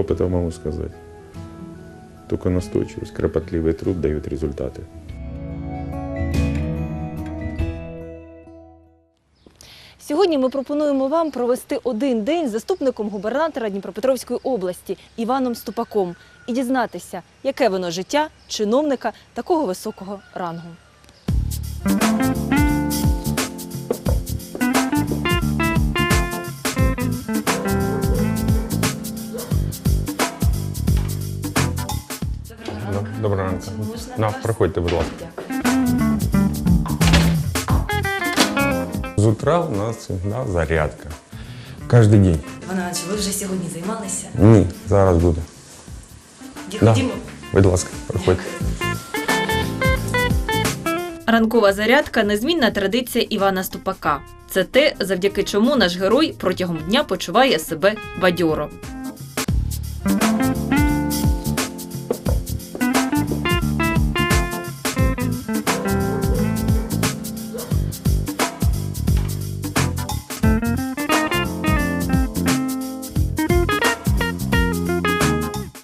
из опыта могу сказать. Только настойчивость, кропотливый труд дают результаты. Сьогодні ми пропонуємо вам провести один день з заступником губернатора Дніпропетровської області Іваном Ступаком і дізнатися, яке воно життя чиновника такого високого рангу. Проходьте, будь ласка. З утра у нас всегда зарядка. Кожен день. Іванович, ви вже сьогодні займалися? Ні, зараз буде. Да. Ходімо. Будь ласка, проходьте. Ранкова зарядка незмінна традиція Івана Ступака. Це те, завдяки чому наш герой протягом дня почуває себе бадьоро.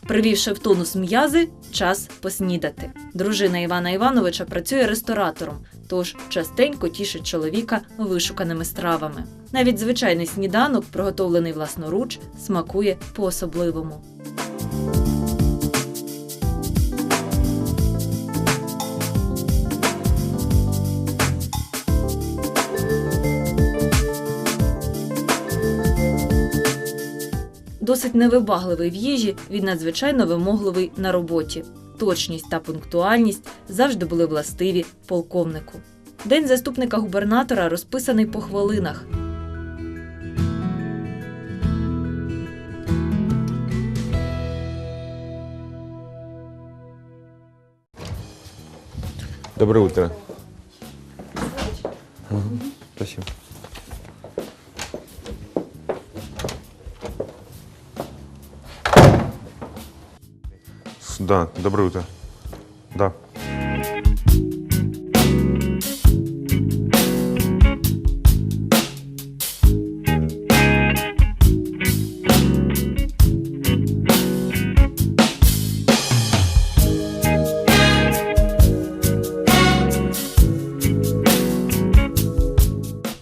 Привівши в тонус м'язи, час поснідати. Дружина Івана Івановича працює ресторатором, тож частенько тішить чоловіка вишуканими стравами. Навіть звичайний сніданок, приготовлений власноруч, смакує по-особливому. Досить невибагливий в їжі, він надзвичайно вимогливий на роботі. Точність та пунктуальність завжди були властиві полковнику. День заступника губернатора розписаний по хвилинах. Доброе утро. Спасибо. Да, доброе утро. Да.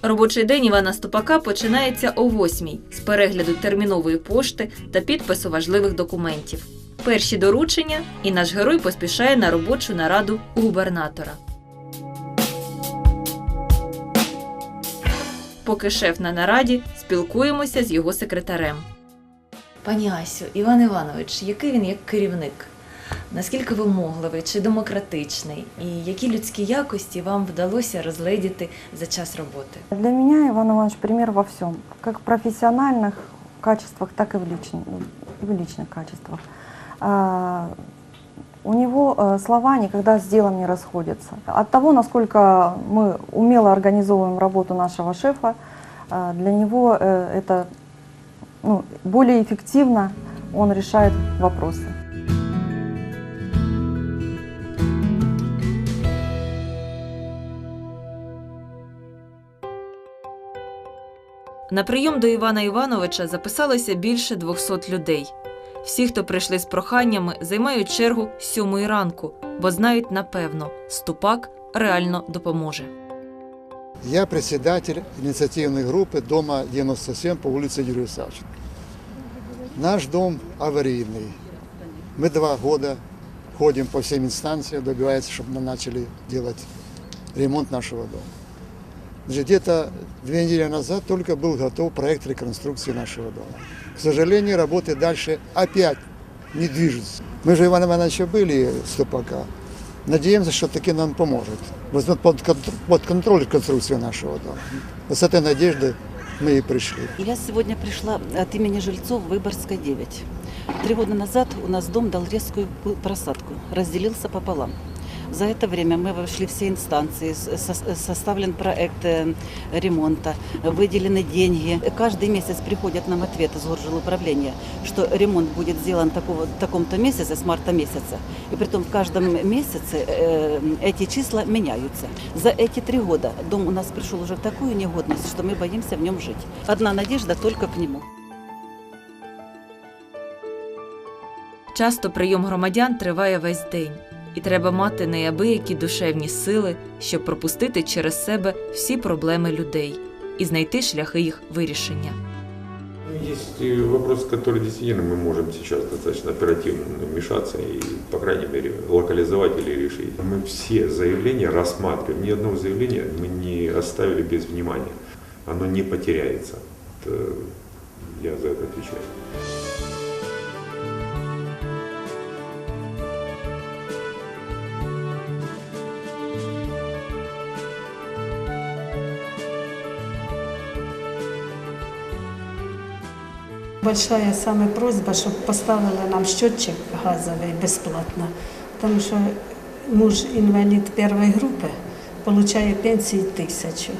Робочий день Івана Ступака починається о 8 з перегляду термінової пошти та підпису важливих документів. Перші доручення, і наш герой поспішає на робочу нараду у губернатора. Поки шеф на нараді, спілкуємося з його секретарем. Пані Асю, Іван Іванович, який він як керівник? Наскільки вимогливий чи демократичний? І які людські якості вам вдалося розгледіти за час роботи? Для меня Иван Иванович пример во всем, как в профессиональных качествах, так и в, и в личных качествах А, У него э, слова никогда с делом не расходятся. От того, насколько мы умело организовываем работу нашего шефа, э, для него э, это ну, более эффективно он решает вопросы. На прийом до Івана Івановича записалося більше 200 людей. Всі, хто прийшли з проханнями, займають чергу з сьомої ранку, бо знають напевно, ступак реально допоможе. Я председатель инициативной группы дома 97 по улице Юрия Савченко. Наш дом аварийный. Мы два года ходим по всем инстанциям, добиваются, чтобы мы начали делать ремонт нашего дома. Где-то две недели назад только был готов проект реконструкции нашего дома. К сожалению, работы дальше опять не движутся. Мы же Ивана Ивановича были ступака. Надеемся, что таки нам поможет. Возьмет под, под контроль реконструкцию нашего дома. С этой надеждой мы и пришли. Я сегодня пришла от имени жильцов Выборгской 9. Три года назад у нас дом дал резкую просадку, разделился пополам. За это время мы вошли в все инстанции, с- со- составлен проект э, ремонта, выделены деньги. Каждый месяц приходят нам ответы с горжилуправления, что ремонт будет сделан такого, в таком-то месяце, с марта месяца. И при том в каждом месяце э, эти числа меняются. За эти три года дом у нас пришел уже в такую негодность, что мы боимся в нем жить. Одна надежда только к нему. Часто прийом громадян триває весь день, і треба мати неабиякі душевні сили, щоб пропустити через себе всі проблеми людей і знайти шляхи їх вирішення. Ну, Есть э, вопрос, который действительно мы можем сейчас достаточно оперативно вмешаться и, по крайней мере, локализовать или решить. Мы все заявления рассматриваем. Ни одного заявления мы не оставили без внимания. Оно не потеряется. Это я за это отвечаю. Большая саме просьба, щоб поставили нам счетчик газовий безплатно, тому що муж інвалід першої групи отримує пенсії тисячу,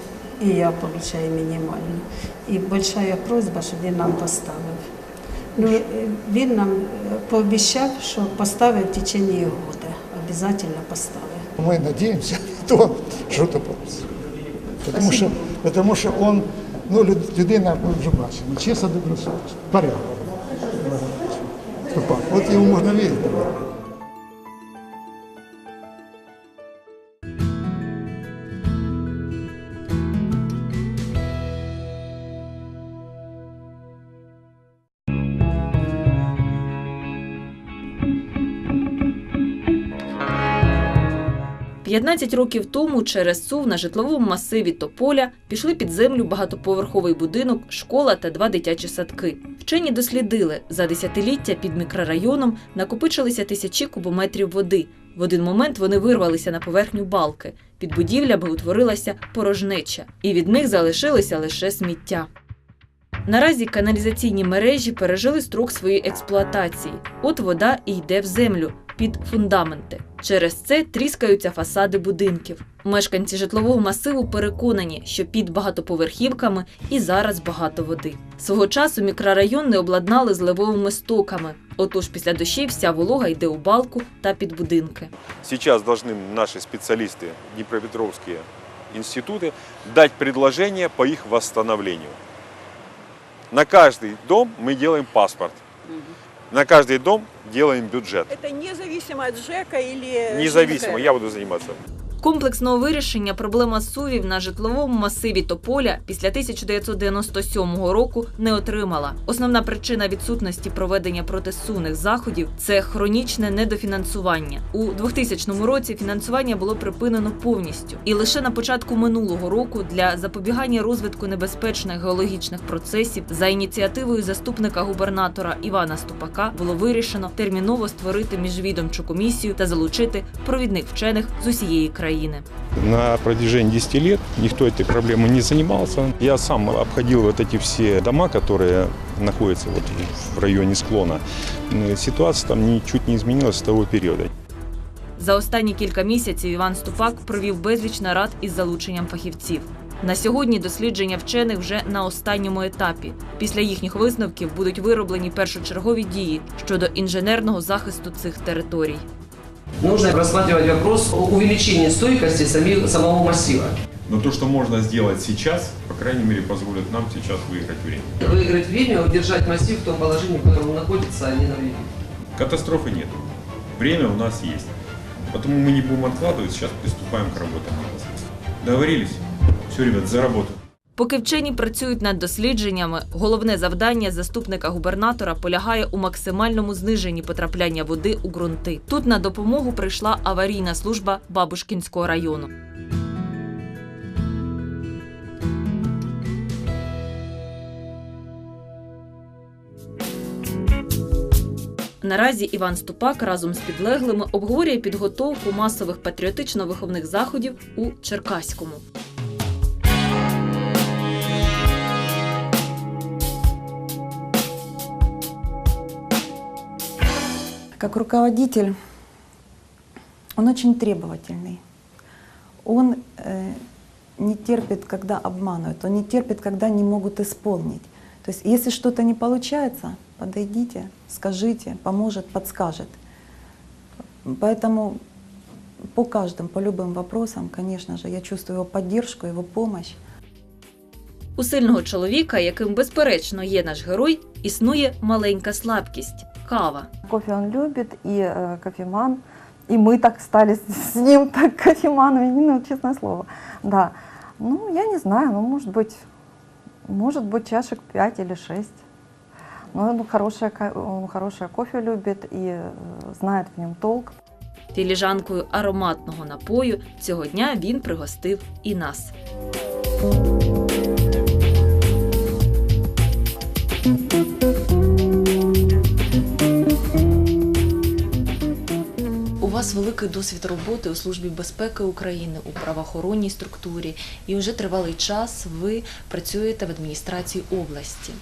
і я отримую мінімальну. І большая просьба, щоб він нам поставив. Ну, він нам е, пообіцяв, що поставить в течение року, обов'язково поставить. Мы надеемся на то, что это получится. Потому что, потому что он, ну, людина, ми вже бачимо, чесно добросовісно, порядок. От йому можна вірити. – 15 років тому через СУВ на житловому масиві Тополя пішли під землю багатоповерховий будинок, школа та два дитячі садки. Вчені дослідили, за десятиліття під мікрорайоном накопичилися тисячі кубометрів води. В один момент вони вирвалися на поверхню балки. Під будівлями утворилася порожнеча, і від них залишилося лише сміття. Наразі каналізаційні мережі пережили строк своєї експлуатації. От вода і йде в землю під фундаменти. Через це тріскаються фасади будинків. Мешканці житлового масиву переконані, що під багатоповерхівками і зараз багато води. Свого часу мікрорайон не обладнали зливовими стоками. Отож, після дощів вся волога йде у балку та під будинки. Сейчас должны наши специалисты, Днепропетровские институты, дать предложение по их восстановлению. На каждый дом мы делаем паспорт. На каждый дом делаем бюджет. Это независимо от ЖЭКа или... Независимо, ЖКХ? я буду заниматься. Комплексного вирішення проблема сувів на житловому масиві Тополя після 1997 року не отримала. Основна причина відсутності проведення протисунних заходів це хронічне недофінансування. У 2000 році фінансування було припинено повністю, і лише на початку минулого року для запобігання розвитку небезпечних геологічних процесів за ініціативою заступника губернатора Івана Ступака було вирішено терміново створити міжвідомчу комісію та залучити провідних вчених з усієї країни. На протяжении 10 лет никто этой проблемой не занимался. Я сам обходил вот эти все дома, которые находятся вот в районе склона. М, Ситуация там ничуть не изменилась с того периода. За останні кілька місяців Іван Ступак провів безліч нарад із залученням фахівців. На сьогодні дослідження вчених вже на останньому етапі. Після їхніх висновків будуть вироблені першочергові дії щодо інженерного захисту цих територій. Нужно рассматривать вопрос о увеличении стойкости сами- самого массива. Но то, что можно сделать сейчас, по крайней мере, позволит нам сейчас выиграть время. Выиграть время, удержать массив в том положении, в котором он находится, а не навредить. Катастрофы нет. Время у нас есть. Потому мы не будем откладывать, сейчас приступаем к работам. Договорились? Все, ребят, за работу. Поки вчені працюють над дослідженнями, головне завдання заступника губернатора полягає у максимальному зниженні потрапляння води у ґрунти. Тут на допомогу прийшла аварійна служба Бабушкінського району. Наразі Іван Ступак разом з підлеглими обговорює підготовку масових патріотично-виховних заходів у Черкаському. Как руководитель, он очень требовательный. Он э, не терпит, когда обманывают, он не терпит, когда не могут исполнить. То есть, если что-то не получается, подойдите, скажите, поможет, подскажет. Поэтому по каждым, по любым вопросам, конечно же, я чувствую его поддержку, его помощь. У сильного чоловіка, яким безперечно є наш герой, існує маленька слабкість. кава. Кофе он любит, и э, кофеман. И мы так стали с, с ним, так кофеманами, ну, честное слово. Да. Ну, я не знаю, ну, может быть, может быть, чашек 5 или 6. Но он хорошее, ко- он хорошее кофе любит и э, знает в нем толк. Філіжанкою ароматного напою цього дня він пригостив і нас. Вас великий досвід роботи у службі безпеки України у правоохоронній структурі, і вже тривалий час ви працюєте в адміністрації області.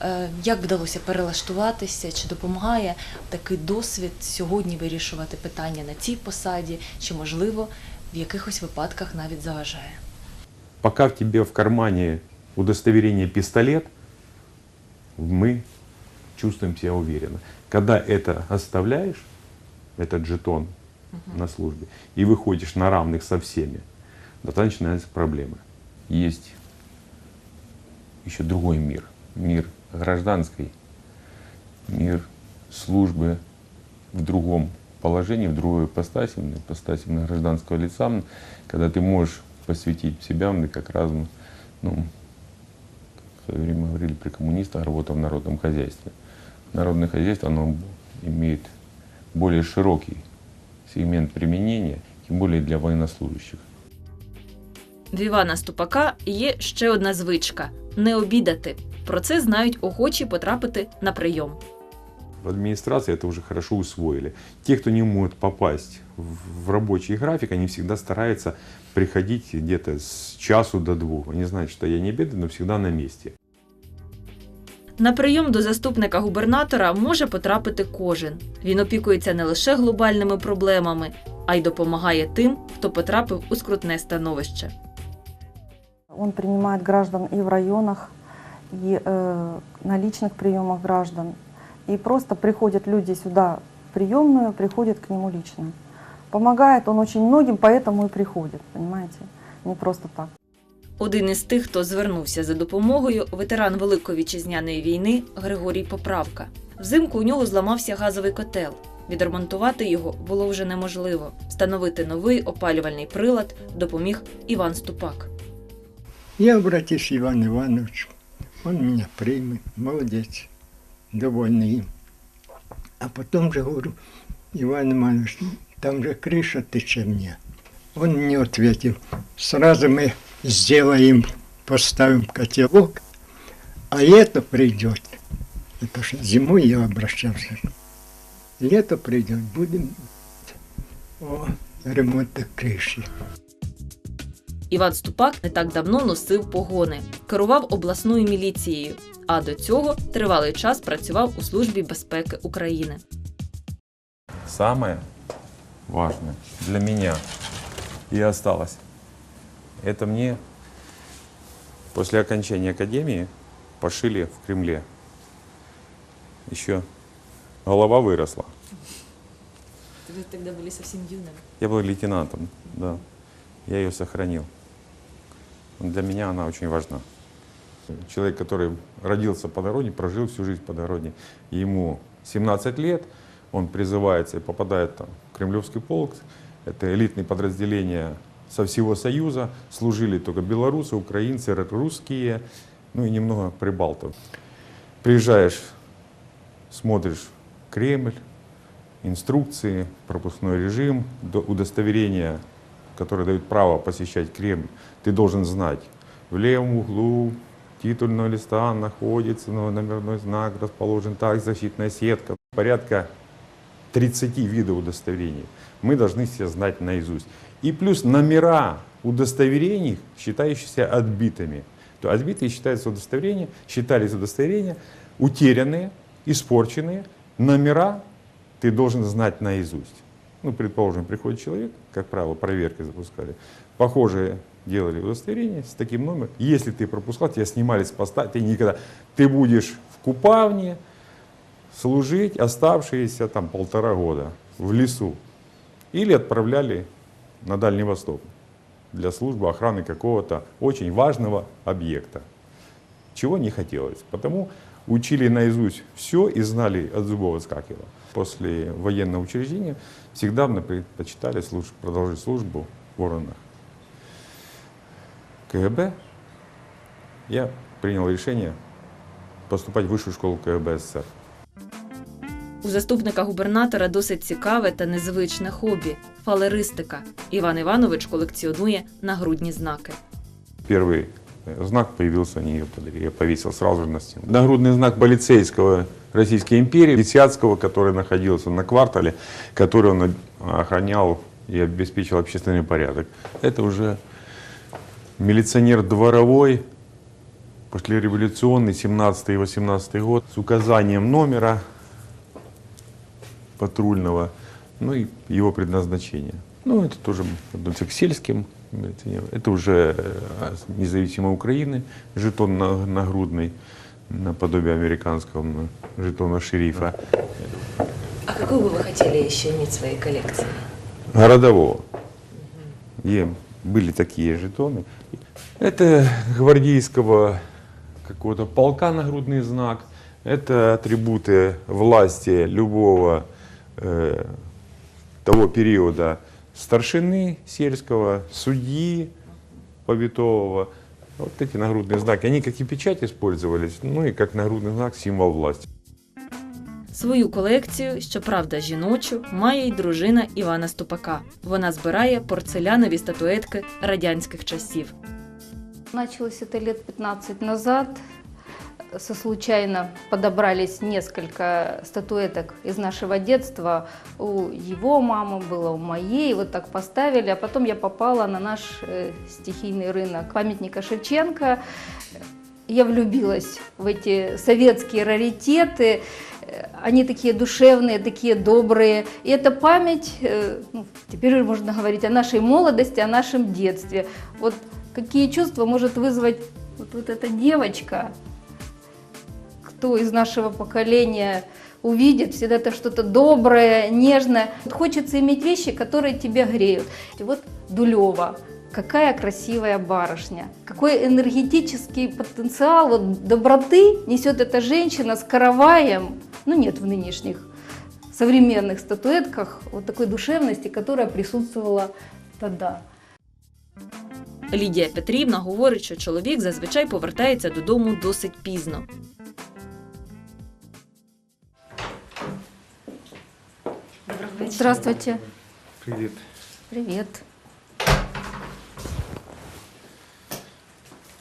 Е, Як вдалося перелаштуватися? Чи допомагає такий досвід сьогодні вирішувати питання на цій посаді, чи можливо в якихось випадках навіть заважає? Пока в тебе в кармане удостоверение пистолет, мы чувствуем себя уверенно. Когда это этот жетон на службе, и выходишь на равных со всеми, тогда начинаются проблемы. Есть еще другой мир. Мир гражданский, мир службы в другом положении, в другой ипостаси, ипостаси именно гражданского лица, когда ты можешь посвятить себя ну, как раз, ну, в свое время говорили при коммунистах, работа в народном хозяйстве. Народное хозяйство, оно имеет более широкий сегмент применения, тем более для военнослужащих. В Івана Ступака є ще одна звичка не обідати. Про це знають охочі потрапити на прийом. В администрации это уже хорошо усвоили. Те, кто не могут попасть в в рабочий график, они всегда стараются приходить где-то с часу до двух. Они знают, что я не обедаю, но всегда на месте. На прийом до заступника губернатора може потрапити кожен. Він опікується не лише глобальними проблемами, а й допомагає тим, хто потрапив у скрутне становище. Он принимает граждан и в районах, и э, на личных приемах граждан. И просто приходят люди сюда в приемную, приходят к нему лично. Помогает он очень многим, поэтому и приходит, понимаете? Не просто так. Один із тих, хто звернувся за допомогою, ветеран Великої вітчизняної війни Григорій Поправка. Взимку у нього зламався газовий котел. Відремонтувати його було вже неможливо. Встановити новий опалювальний прилад допоміг Іван Ступак. Я обратился Иван Иванович, он меня примет, молодец, довольный им. А потом же говорю, Иван Иванович, там же крыша тече мне. Он мне ответил, сразу мы сделаем, поставим котелок, а лето придет. Это ж зимой я обращался. Лето придет, будем о ремонту крыши. Іван Ступак не так давно носив погони, керував обласною міліцією, а до цього тривалий час працював у службі безпеки України. Самое важное для меня и осталось, это мне после окончания академии пошили в Кремле. Еще голова выросла. Ви тоді були зовсім юним. Я был лейтенантом, да. Я ее сохранил. Для меня она очень важна. Человек, который родился по дороге, прожил всю жизнь по дороге. Ему 17 лет, он призывается и попадает там, в Кремлевский полк. Это элитные подразделения со всего Союза. Служили только белорусы, украинцы, русские, ну и немного прибалтов. Приезжаешь, смотришь Кремль, инструкции, пропускной режим, до- удостоверение, которое дает право посещать Кремль, ты должен знать. В левом углу титульного листа находится номерной знак, расположен так, защитная сетка. Порядка 30 видов удостоверений. Мы должны все знать наизусть. И плюс номера удостоверений, считающиеся отбитыми. То отбитые считаются удостоверения, считались удостоверения, утерянные, испорченные. Номера ты должен знать наизусть. Ну, предположим, приходит человек, как правило, проверки запускали. Похожие делали удостоверение с таким номером. Если ты пропускал, тебя снимали с поста, ты никогда... Ты будешь в Купавне служить оставшиеся там полтора года в лесу. Или отправляли на Дальний Восток для службы охраны какого-то очень важного объекта. Чего не хотелось. Потому учили наизусть все и знали от зубов отскакивало. После военного учреждения всегда мы предпочитали служ- продолжить службу в органах КГБ. Я принял решение поступать в высшую школу КГБ СССР. У заступника губернатора досить цікаве та незвичне хобі фалеристика. Іван Іванович колекціонує нагрудні знаки. Первый э, знак появился, они ее подарили, я повесил сразу же на стену. Нагрудный знак полицейского Российской империи, Лисяцкого, который находился на квартале, который он охранял и обеспечил общественный порядок. Это уже милиционер дворовой, послереволюционный, 17 и 18 год, с указанием номера патрульного, ну и его предназначение. Ну, это тоже относится к сельским. Это уже э, независимой Украины, жетон на- нагрудный, наподобие американского жетона шерифа. А какую бы вы хотели еще иметь в своей коллекции? городового. И были такие жетоны. Это гвардейского какого-то полка нагрудный знак. Это атрибуты власти любого э, того периода старшины сельского, судьи повитового. Вот эти нагрудные знаки, они как и печать использовались, ну и как нагрудный знак символ власти. Свою колекцію, щоправда, жіночу, має й дружина Івана Ступака. Вона збирає порцелянові статуетки радянських часів. Началось это лет 15 назад. Со случайно подобрались несколько статуэток из нашего детства. У его мамы было, у моей. Вот так поставили. А потом я попала на наш э, стихийный рынок памятника Шевченко. Я влюбилась в эти советские раритеты. Э, Они такие душевные, такие добрые. И это память, э, ну, теперь уже можно говорить о нашей молодости, о нашем детстве. Вот какие чувства может вызвать вот, вот эта девочка, кто из нашего поколения увидит, всегда это что-то доброе, нежное. Вот хочется иметь вещи, которые тебя греют. И вот Дулева, какая красивая барышня, какой энергетический потенциал вот, доброты несет эта женщина с караваем. Ну нет в нынешних современных статуэтках вот такой душевности, которая присутствовала тогда. Лідія Петрівна говорить, що чоловік зазвичай повертається додому досить пізно. Здравствуйте. Привет. Привет.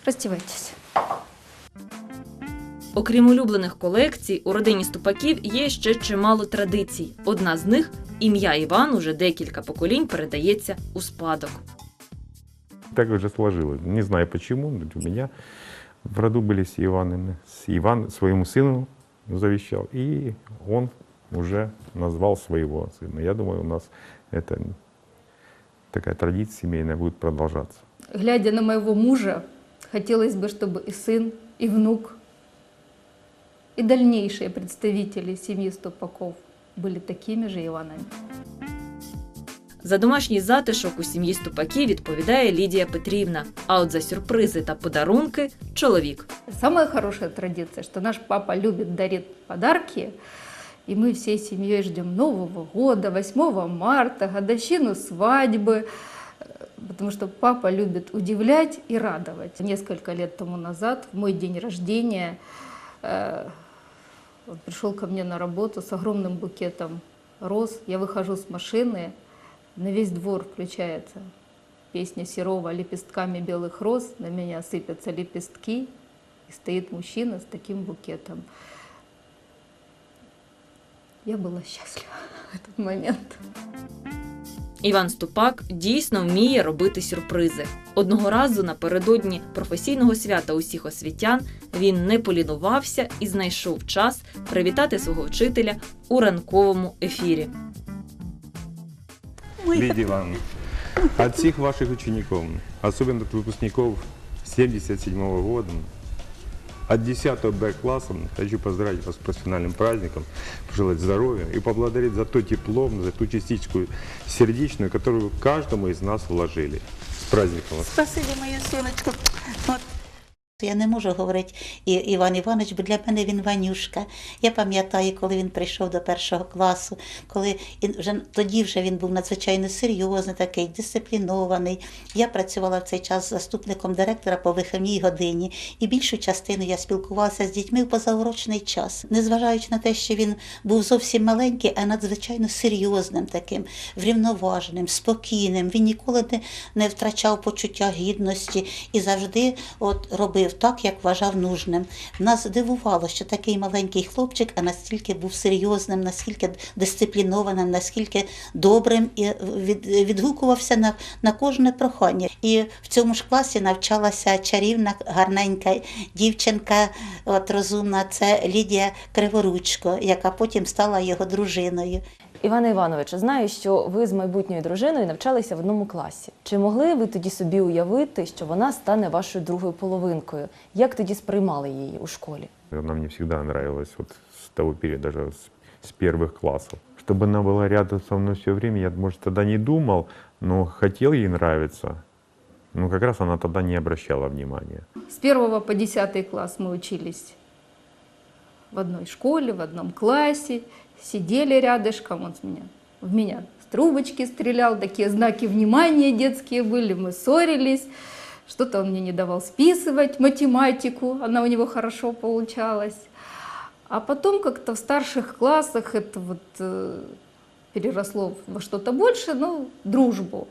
Раздевайтесь. Окрім улюблених колекцій, у родині ступаків є ще чимало традицій. Одна з них ім'я Іван уже декілька поколінь передається у спадок. Так уже сложилось. Не знаю почему, но у меня в роду были с Иванами. С Иван своему сыну завещал, и он уже назвал своего сына. Я думаю, у нас это такая традиция семейная будет продолжаться. Глядя на моего мужа, хотелось бы, чтобы и сын, и внук, и дальнейшие представители семьи Ступаков были такими же Иванами. За домашній затишок у сім'ї ступаків відповідає Лідія Петрівна. А от за сюрпризи та подарунки чоловік. Самая хорошая традиция, что наш папа любит дарить подарки, И мы всей семьей ждем Нового года, 8 марта, годовщину свадьбы, потому что папа любит удивлять и радовать. Несколько лет тому назад, в мой день рождения, э, он пришел ко мне на работу с огромным букетом роз. Я выхожу с машины, на весь двор включается песня Серова «Лепестками белых роз», на меня сыпятся лепестки, и стоит мужчина с таким букетом. Я была счастлива в этот момент. Іван Ступак дійсно вміє робити сюрпризи. Одного разу напередодні професійного свята усіх освітян він не полінувався і знайшов час привітати свого вчителя у ранковому ефірі. Лидия Ивановна, от всех ваших учеников, особенно от выпускников 77 года, от 10 Б-класса хочу поздравить вас с профессиональным праздником, пожелать здоровья и поблагодарить за то тепло, за ту частичку сердечную, которую каждому из нас вложили. С праздником вас! Спасибо, моя солнышко. Вот. То я не можу говорити Іван Іванович, бо для мене він Ванюшка. Я пам'ятаю, коли він прийшов до першого класу, коли вже тоді вже він був надзвичайно серйозний, такий дисциплінований. Я працювала в цей час заступником директора по виховній годині, і більшу частину я спілкувалася з дітьми в позаурочний час, незважаючи на те, що він був зовсім маленький, а надзвичайно серйозним таким, врівноваженим, спокійним. Він ніколи не, не втрачав почуття гідності і завжди от робив так, як вважав нужним. Нас здивувало, що такий маленький хлопчик, а настільки був серйозним, наскільки дисциплінованим, наскільки добрим і від, відгукувався на, на кожне прохання. І в цьому ж класі навчалася чарівна, гарненька дівчинка, от розумна, це Лідія Криворучко, яка потім стала його дружиною. Іване Івановичу, знаю, що ви з майбутньою дружиною навчалися в одному класі. Чи могли ви тоді собі уявити, що вона стане вашою другою половинкою? Як тоді сприймали її у школі? Она мне всегда нравилась вот с того периода, даже с, с первых классов. Чтобы она была рядом со мной все время, я, может, тогда не думал, но хотел ей нравиться. Но как раз она тогда не обращала внимания. С первого по десятый класс мы учились в одной школе, в одном классе, Сидели рядышком, он с меня, в меня с трубочки стрелял, такие знаки внимания детские были, мы ссорились, что-то он мне не давал списывать, математику, она у него хорошо получалась. А потом как-то в старших классах это вот э, переросло во что-то больше, ну, дружбу.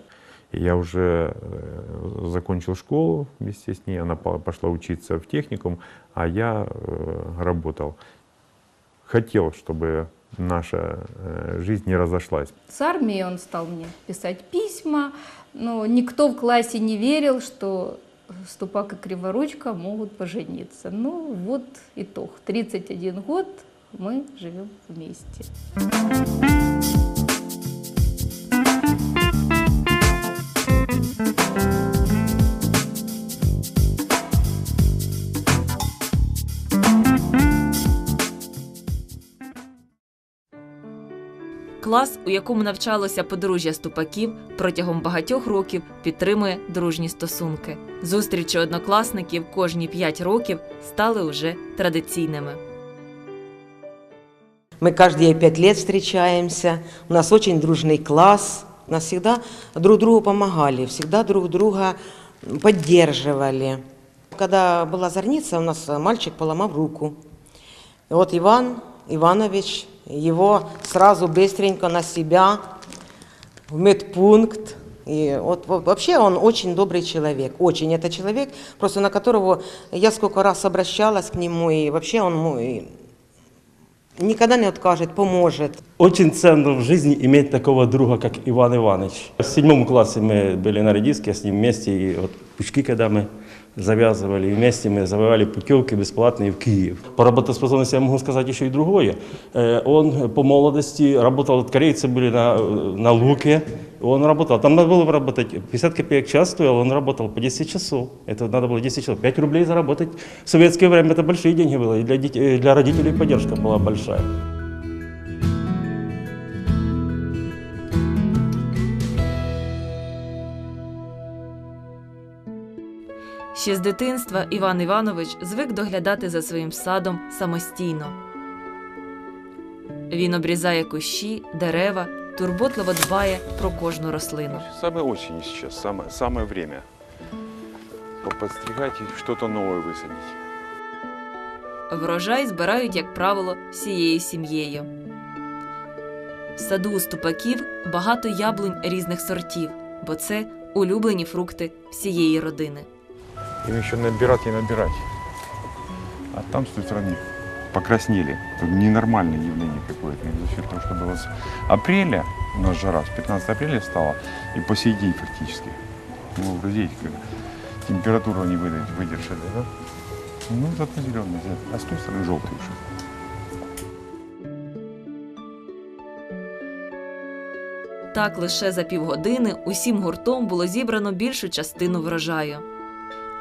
Я уже э, закончил школу вместе с ней, она по- пошла учиться в техникум, а я э, работал. Хотел, чтобы наша э, жизнь не разошлась. С армией он стал мне писать письма, но никто в классе не верил, что Ступак и Криворучка могут пожениться. Ну вот итог. 31 год мы живем вместе. Клас, у якому навчалося подружжя ступаків, протягом багатьох років підтримує дружні стосунки. Зустрічі однокласників кожні п'ять років стали уже традиційними. Мы каждые пять лет встречаемся, у нас очень дружный класс, у нас всегда друг другу помогали, всегда друг друга поддерживали. Когда была зорница, у нас мальчик поломал руку. И вот Иван Иванович его сразу быстренько на себя в медпункт. И вот, вот вообще он очень добрый человек, очень. Это человек, просто на которого я сколько раз обращалась к нему, и вообще он мой, никогда не откажет, поможет. Очень ценно в жизни иметь такого друга, как Иван Иванович. В седьмом классе мы были на редиске с ним вместе, и вот пучки, когда мы завязывали, и вместе мы завоевали путевки бесплатные в Киев. По работоспособности я могу сказать еще и другое. Э, Он по молодости работал, вот корейцы были на, на луке, он работал. Там надо было работать, 50 копеек в час стоил, он работал по 10 часов. Это надо было 10 часов. 5 рублей заработать в советское время это большие деньги было, и для, детей, для родителей поддержка была большая. Ще з дитинства Іван Іванович звик доглядати за своїм садом самостійно. Він обрізає кущі, дерева, турботливо дбає про кожну рослину. Самая осень сейчас, самое, самое время. Подстригать и что-то новое высадить. Врожай збирають, як правило, всією сім'єю. В саду у ступаків багато яблунь різних сортів, бо це улюблені фрукти всієї родини. Им еще набирать и набирать. А там с той стороны покраснели. Это ненормальное явление какое-то. И За счет того, что было с апреля, у нас жара, с 15 апреля стало, и по сей день фактически. Ну, вообразите, как температуру они выдержали, выдержали, да? Ну, зато зеленый, а с той стороны желтый уже. Так лише за півгодини усім гуртом було зібрано більшу частину врожаю.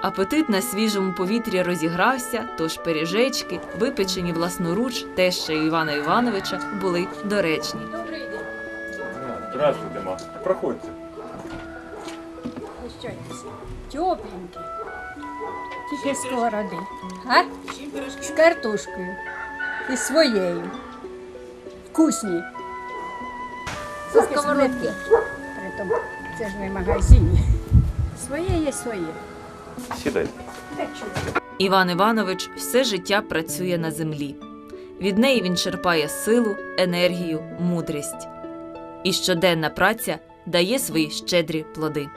Апетит на свіжому повітрі розігрався, тож пиріжечки, випечені власноруч тещею Івана Івановича, були доречні. Здравствуйте, ма. Проходите. Тепленький. Тільки сковороди. А? З картошкою. І своєю. Вкусні. Це сковородки. Притом це ж не магазині. Своє є своє. Сідайте. Іван Іванович все життя працює на землі. Від неї він черпає силу, енергію, мудрість. І щоденна праця дає свої щедрі плоди.